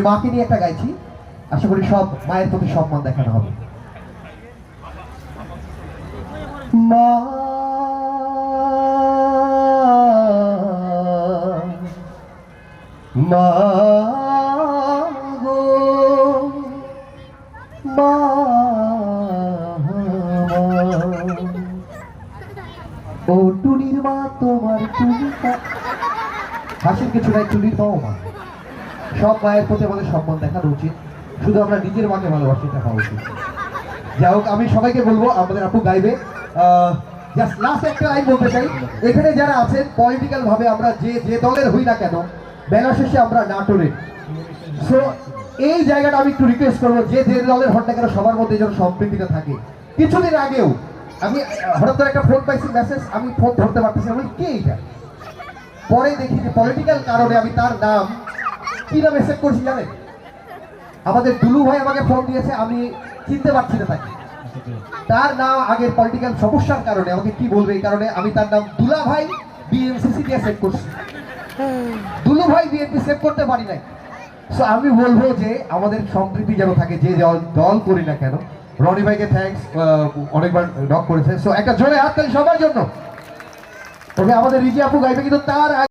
আমি মাকে নিয়ে একটা গাইছি। আশা করি সব মায়ের প্রতি সম্মান দেখানো হবে। মা ও টুনির মা, তোমার টুনি হাসির কিছু নাই, টুনির মাও মা। সব মায়ের প্রতি আমাদের সম্মান দেখানো উচিত। শুধু আমরা নিজের মাকে ভালোবাসি হওয়া উচিত। যাই হোক, আমি সবাইকে বলব, আমাদের আপু গাইবে। জাস্ট লাস্ট একটা লাইন বলতে চাই। এখানে যারা আছেন পলিটিক্যাল ভাবে আমরা যে যে দলের হই না কেন, বেলা শেষে আমরা নাটোরে। সো এই জায়গাটা আমি একটু রিকোয়েস্ট করব, যে যে দলের হন না কেন সবার মধ্যে যেন সম্প্রীতিটা থাকে। কিছুদিন আগেও, আমি, হঠাৎ করে একটা ফোন পাইছি মেসেজ আমি ফোন ধরতে পারতেছি আমি কে এটা? পরে দেখি যে পলিটিক্যাল কারণে আমি তার নাম সেভ করছি জানেন? আমাদের দুলু ভাই আমাকে ফোন দিয়েছে, আমি চিনতে পারছি না তাকে। তার নাম আগের পলিটিক্যাল সমস্যার কারণে, আমাকে কি বলবে এই কারণে, আমি তার নাম দুলা ভাই দিয়ে সেভ করছি। দুলু ভাই বিএনপি সেভ করতে পারি নাই। সো আমি বলব যে, আমাদের সম্প্রীতি যেন থাকে, যে দল করি না কেন, রনি ভাইকে থ্যাঙ্কস অনেকবার নক করেছে। সো একটা জোরে হাত সবার জন্য। তবে আমাদের রিজি আপু গাইবে, কিন্তু তার